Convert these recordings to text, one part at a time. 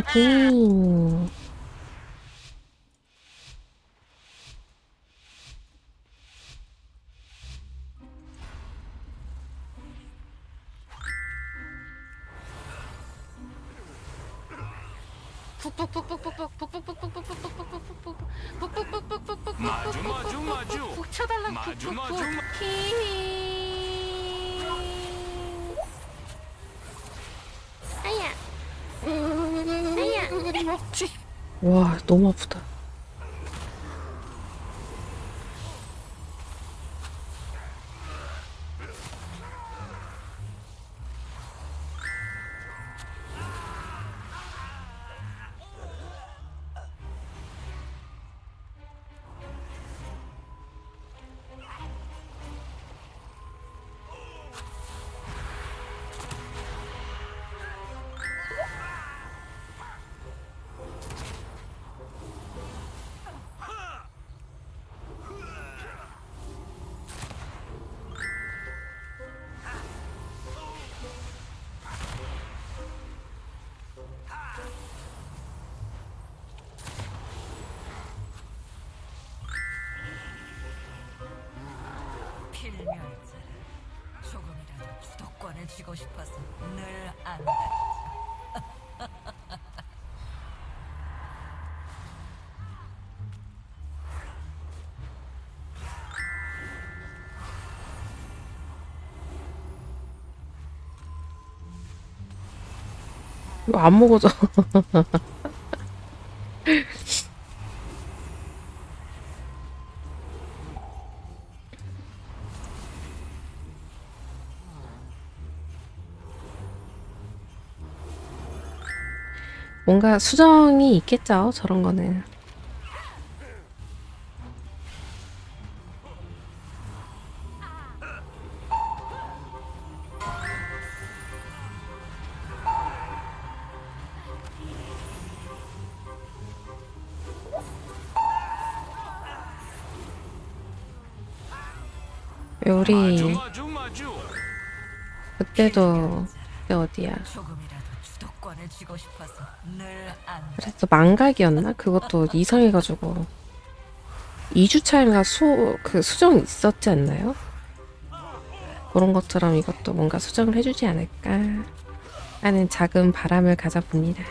히 와, 아프다. 필멸자라 조금이라도 주도권을 쥐고 싶어서 늘 안다. 이거 안 먹어져. 뭔가 수정이 있겠죠, 저런 거는. 마주 그때도 그때 어디야? 그래서 망각이었나? 그것도 이상해가지고 2주 차인가 수, 그 수정 있었지 않나요? 그런 것처럼 이것도 뭔가 수정을 해주지 않을까 하는 작은 바람을 가져봅니다.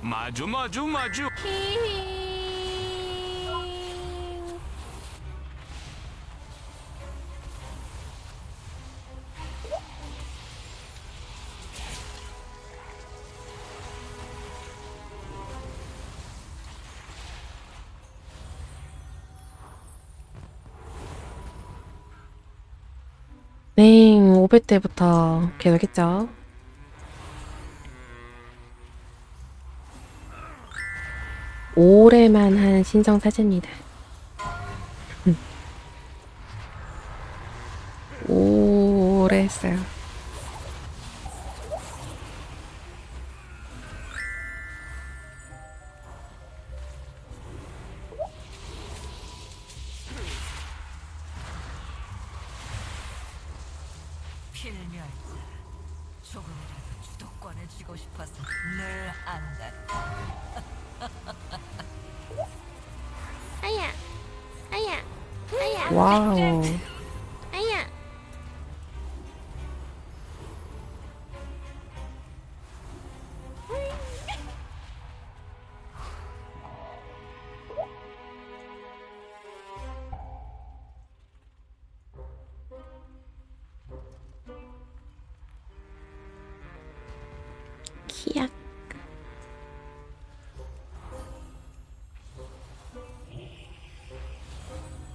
마주 마주 마주 히 네, 500대부터 계속 했죠. 올해만 한 신청 사진입니다. 음. 오래 했어요. 아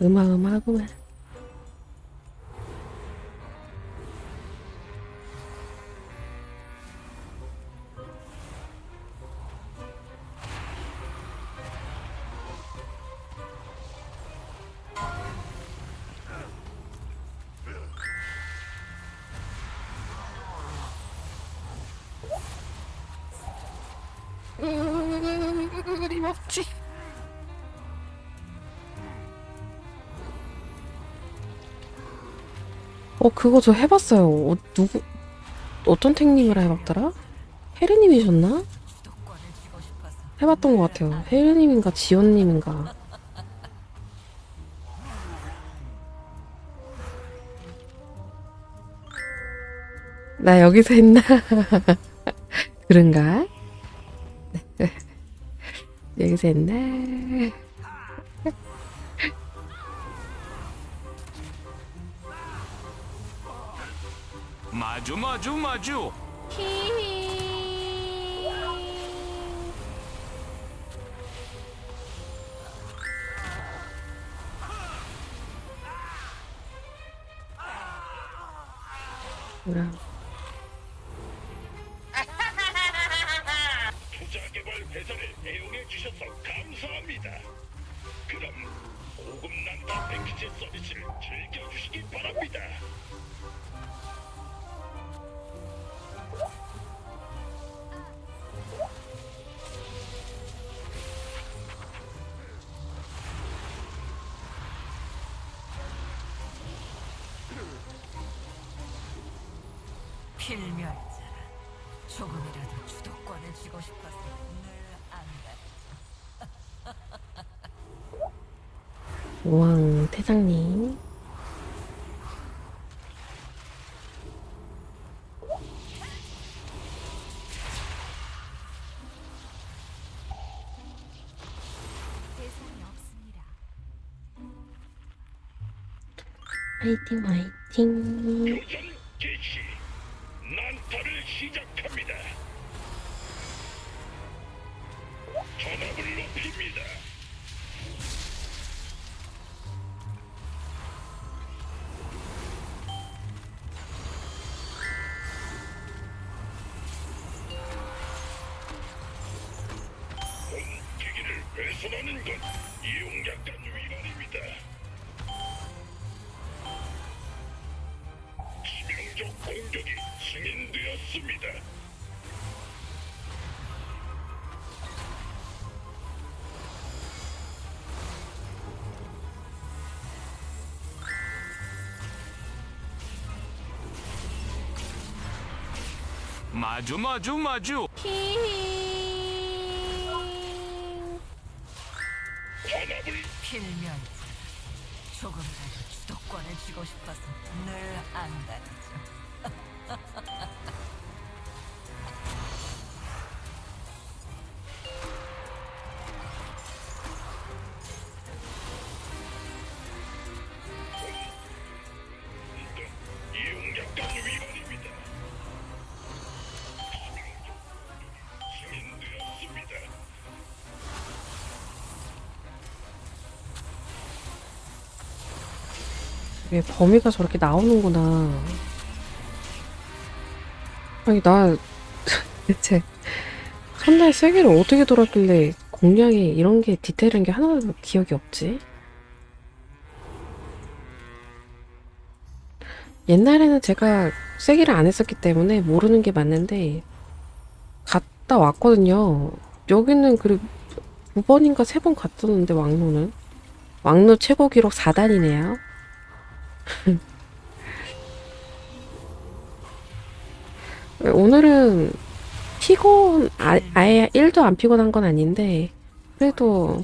음아음아하구만. 어 그거 저 해봤어요. 어, 누구 어떤 탱님이라 해봤더라? 헤르님이셨나? 해봤던 것 같아요. 헤르님인가 지연님인가. 나 여기서 했나? 그런가? 여기서 했나? 마주 마주 마주. 히히. 뭐야? 필멸자라 조금이라도 주도권을 쥐고 싶어서 늘 안다 우왕 태장님. 대상이 없습니다. 화이팅 화이팅. 개시. 난타를 시작 적 공격이 승인되었습니다. 마주 마주 마주. 히히. 필멸자라 조금이라도 주도권을 쥐고 싶어서 늘 안다 왜 범위가 저렇게 나오는구나. 아니 나 대체 첫날 세계를 어떻게 돌았길래 공략에 이런 게 디테일한 게 하나도 기억이 없지? 옛날에는 제가 세기를 안 했었기 때문에 모르는 게 맞는데 갔다 왔거든요. 여기는 그리고 두 번인가 세 번 갔었는데 왕로는 왕로 최고 기록 4단이네요. 오늘은 피곤 아, 아예 1도 안 피곤한 건 아닌데 그래도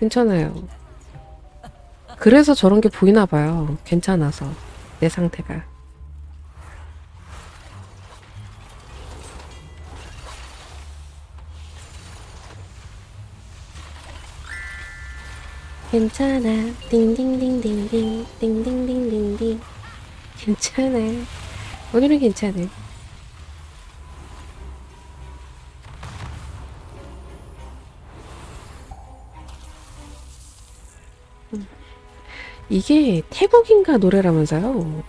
괜찮아요. 그래서 저런 게 보이나 봐요. 괜찮아서 내 상태가. 괜찮아. 띵띵띵띵띵. 띵띵띵띵띵. 괜찮아. 오늘은 괜찮아. 음. 이게 태국인가 노래라면서요?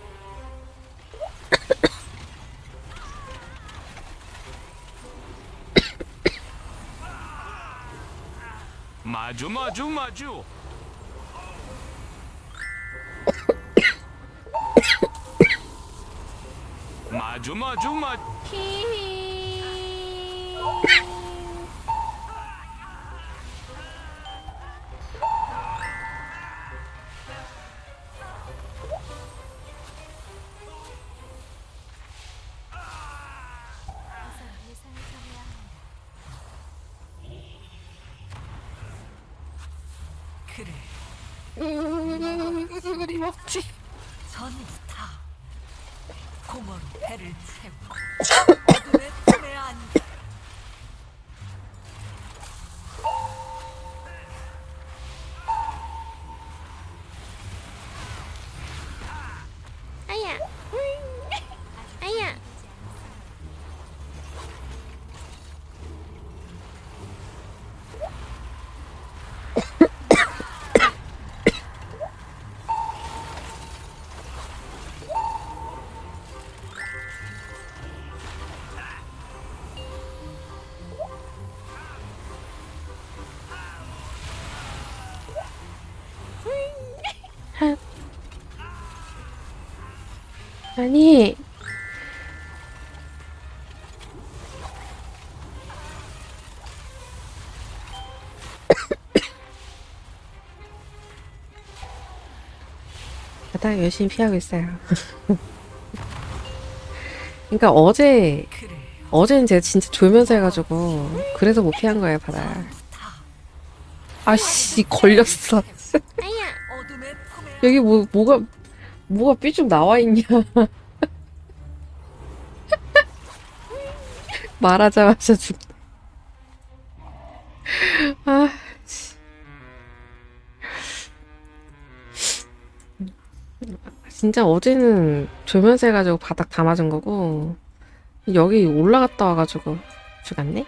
마주 마주 마주. 맞아 맞아 맞. 히히. 그래. 음, 무슨 소리 먹지? 전 배를 채워. 아니. 바닥 열심히 피하고 있어요. 그러니까 어제 어제는 제가 진짜 졸면서 해가지고 그래서 못 피한 거예요 바닥. 다 아씨 걸렸어. 여기 뭐 뭐가 뭐가 삐쭉 나와 있냐? 말하자마자 죽. 아, 씨. 진짜 어제는 졸면서 해가지고 바닥 다 맞은 거고 여기 올라갔다 와가지고 죽었네.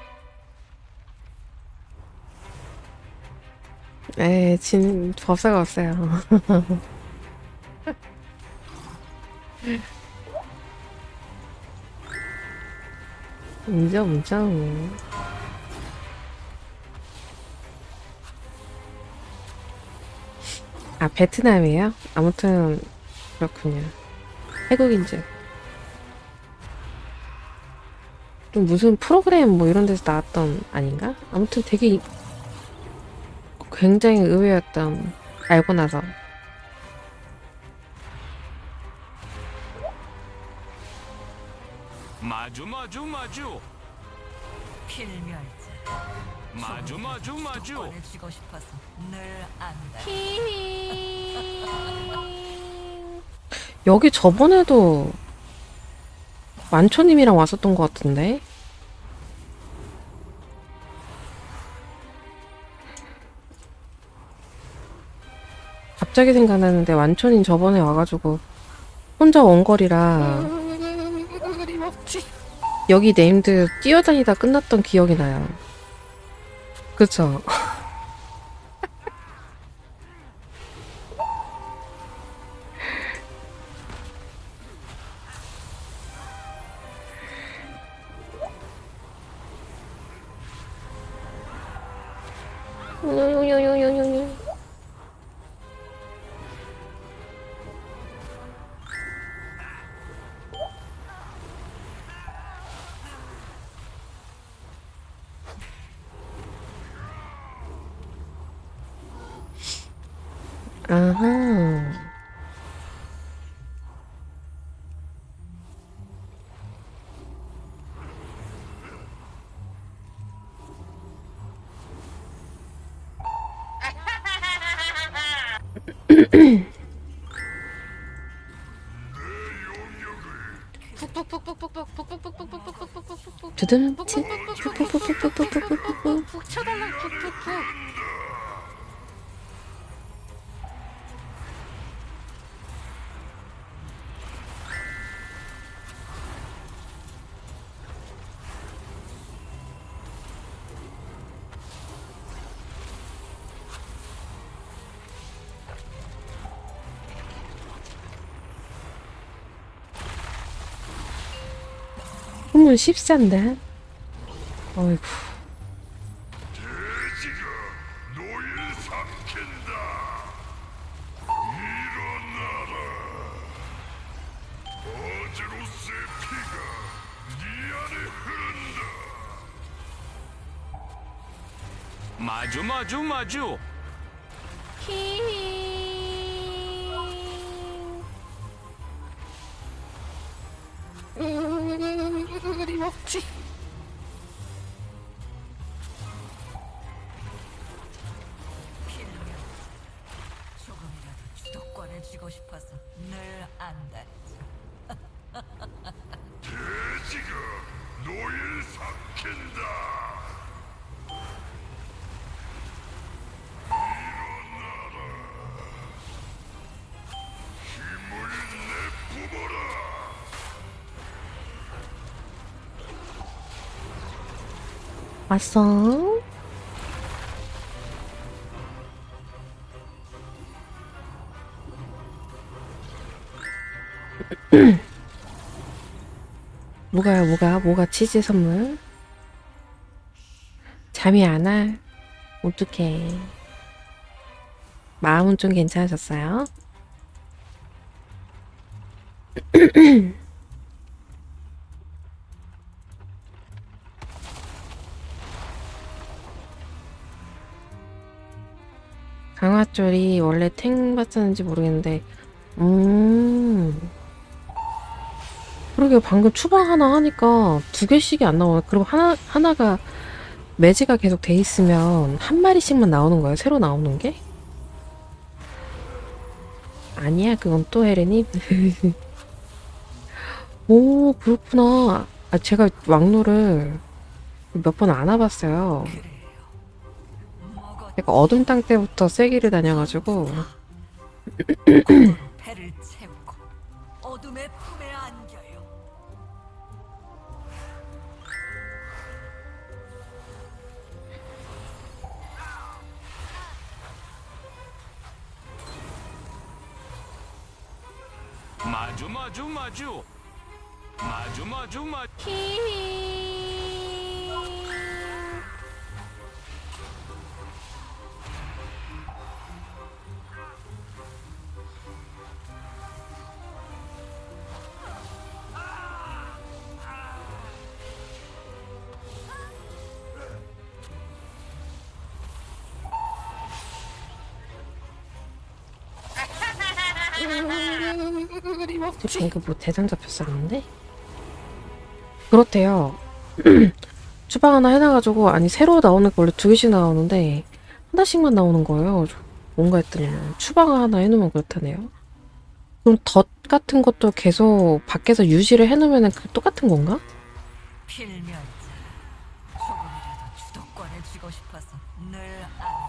에, 진 법사가 없어요. 인정, 인정. 아, 베트남이에요? 아무튼, 그렇군요. 태국인지. 좀 무슨 프로그램 뭐 이런 데서 나왔던 아닌가? 아무튼 되게 이- 굉장히 의외였던, 알고 나서. 마주 마주 마주. 필멸자. 마주 마주 마주. 꺼내주고 싶어서 늘 안다. 여기 저번에도 만초님이랑 왔었던 것 같은데? 갑자기 생각나는데 완촌님 저번에 와가지고 혼자 원거리라 여기 네임드 뛰어다니다 끝났던 기억이 나요. 그쵸? 아하. 두둠치 푹푹푹푹푹푹푹푹푹푹푹 보통은 14인데? 어이구. 마주 마주 마주. のち 왔어? 뭐가요, 뭐가? 뭐가 치즈 선물? 잠이 안 와? 어떡해. 마음은 좀 괜찮아졌어요? 강화쫄이 원래 탱 받았는지 모르겠는데, 음. 그러게 방금 추방 하나 하니까 두 개씩이 안 나오네. 그리고 하나, 하나가 매지가 계속 돼 있으면 한 마리씩만 나오는 거예요? 새로 나오는 게? 아니야, 그건 또 헤레님. 오, 그렇구나. 아, 제가 왕로를 몇 번 안 와봤어요. 제가 어둠 땅 때부터 세기를 다녀가지고 배를 채우고 어둠의 품에 안겨요. 마주 마주 마주. 마주 마주 마주. 방금 뭐 대상 잡혔었는데 그렇대요. 주방 하나 해놔가지고 아니 새로 나오는 게 원래 두 개씩 나오는데 하나씩만 나오는 거예요. 저 뭔가 했더니 추방 하나 해놓으면 그렇다네요. 그럼 덧 같은 것도 계속 밖에서 유지를 해놓으면 그 똑같은 건가? 필면자 조금이라도 주도권을 쥐고 싶어서 늘 안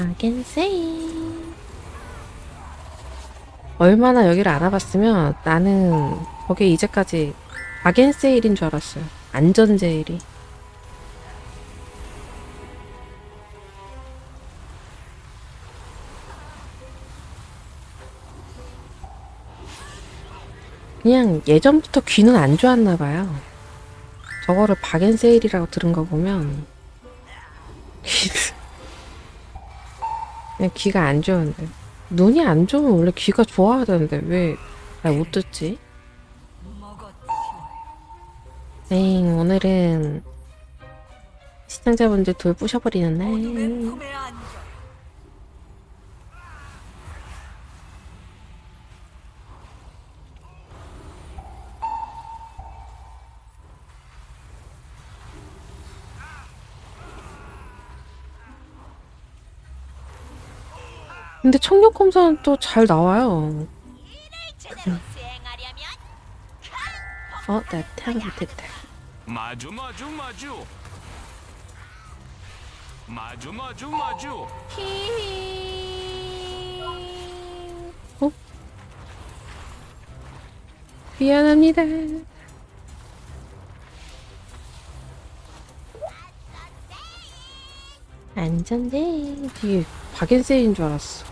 아겐세이 얼마나 여기를 알아봤으면 나는 거기에 이제까지 아겐세일인 줄 알았어요. 안전제일이. 그냥 예전부터 귀는 안 좋았나 봐요. 저거를 박앤세일이라고 들은 거 보면 귀는 그냥 귀가 안 좋은데 눈이 안 좋으면 원래 귀가 좋아야 되는데 왜잘못 듣지? 땡 오늘은 시청자분들 돌 부셔버리는 날 근데 청력 검사는 또 잘 나와요 어? 나 태양 못했다 마주 마주 마주. 마주 마주 마주. 어? 미안합니다 안전제 뒤에 박앤세인 줄 알았어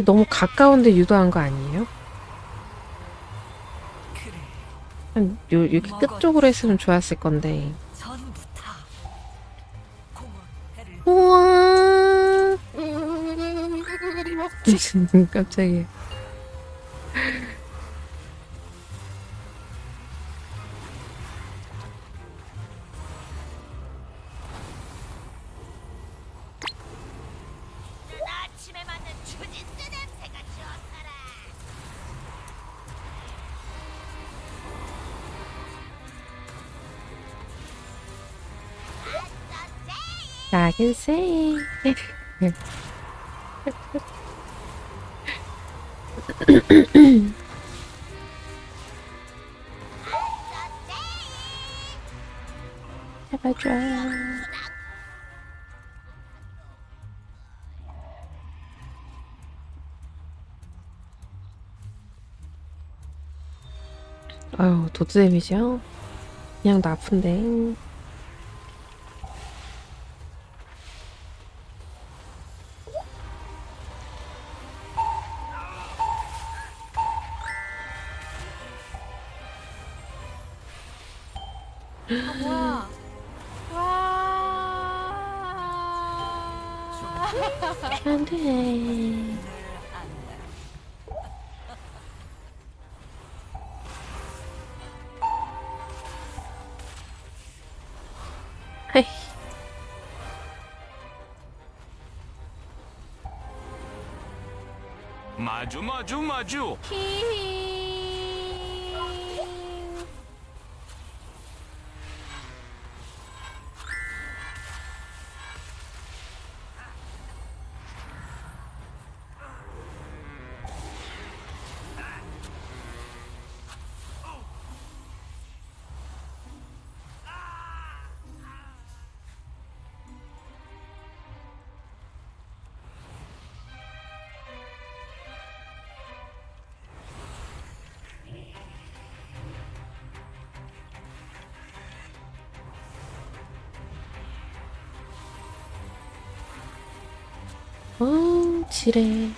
근데 너무 가까운데 유도한 거 아니에요? 한 요, 이렇게 끝쪽으로 했으면 좋았을 건데. 우와. 깜짝이야. 작은 새. 잡아줘. 아유, 도트 데미지요? 그냥 나 아픈데. 마주 마주 마주. 어, 지레.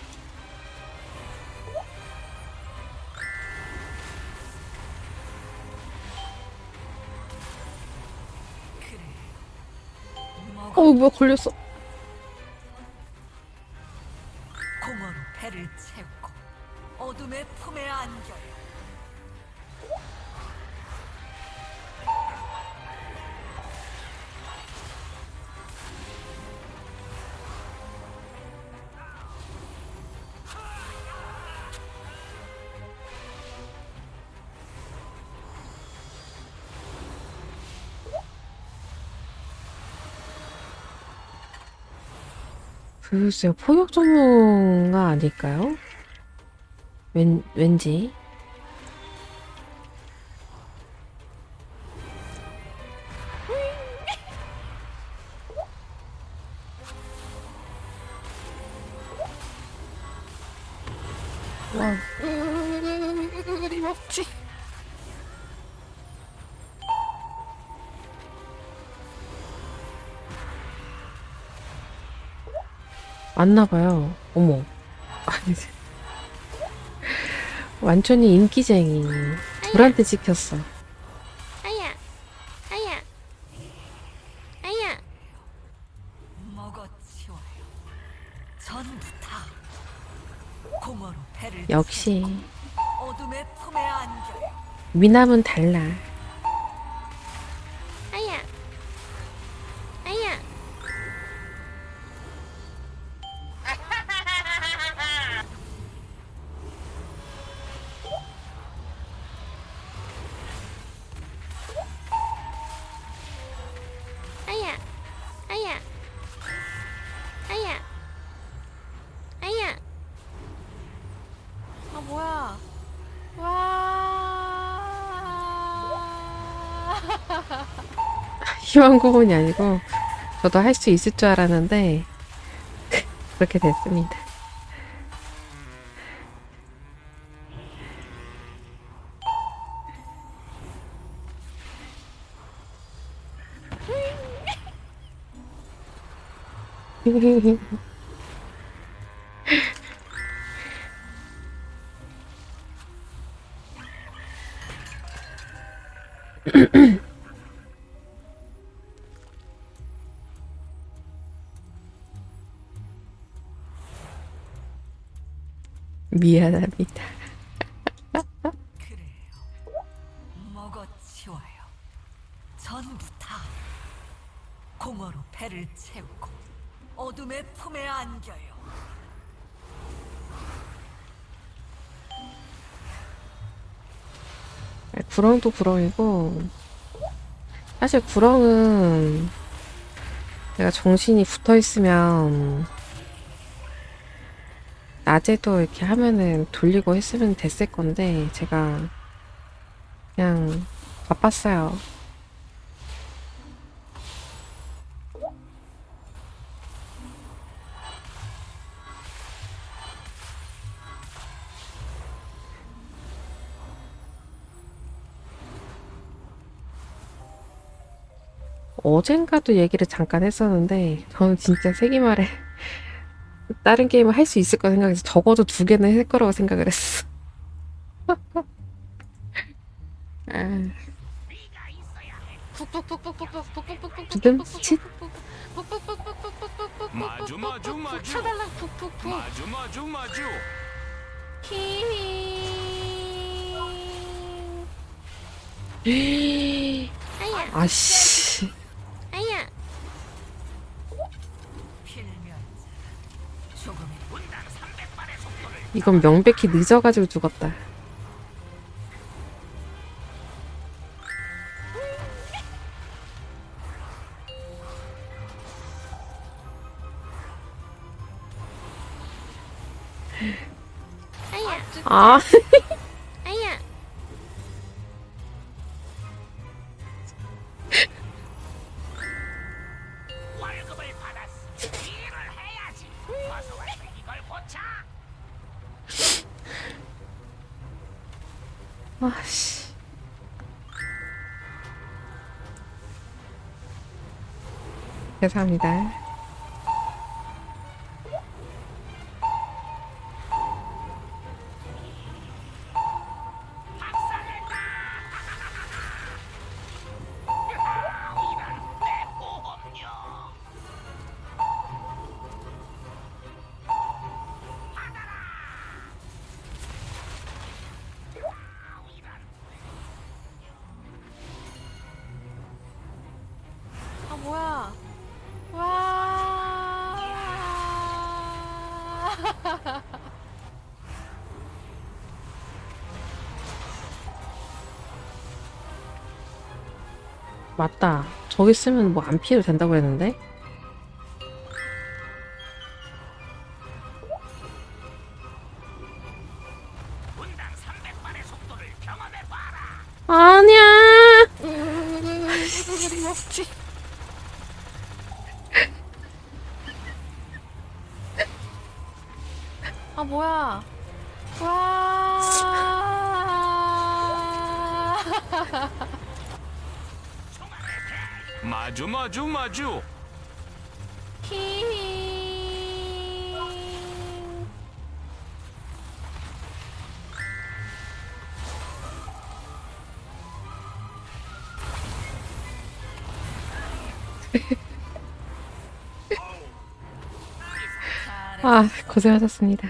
어, 뭐야, 걸렸어. 글쎄요, 포격 전문가 아닐까요? 왠, 왠지. 와. 맞나봐요. 어머. 아니, 완전히 인기쟁이. 불한테 찍혔어. 아야, 아야, 아야. 먹어 치워요 전부 다 공허로 배를 역시 채우고 어둠의 품에 안겨 미남은 달라. 희망 고문이 아니고 저도 할 수 있을 줄 알았는데 그렇게 됐습니다. 미안합니다. 그래요. 먹어 치워요. 전부 다 공허로 배를 채우고 어둠의 품에 안겨요. 구렁도 구렁이고 사실 구렁은 내가 정신이 붙어 있으면 낮에도 이렇게 하면은 돌리고 했으면 됐을 건데 제가 그냥 바빴어요. 어젠가도 얘기를 잠깐 했었는데 저는 진짜 세기말에 다른 게임을 할 수 있을 거 생각해서 적어도 두 개는 할 거라고 생각을 했어. 아, 칫? 마주 마주 마주. 쳐달라. 푹푹푹. 마주 마주 마주. 아씨 아야 이건 명백히 늦어가지고 죽었다. 아야 아 아야 월급을 받았어 일을 해야지 어서 와서 이걸 고쳐 아씨 죄송합니다. 맞다. 저기 쓰면 뭐 안 피해도 된다고 했는데? 고생하셨습니다.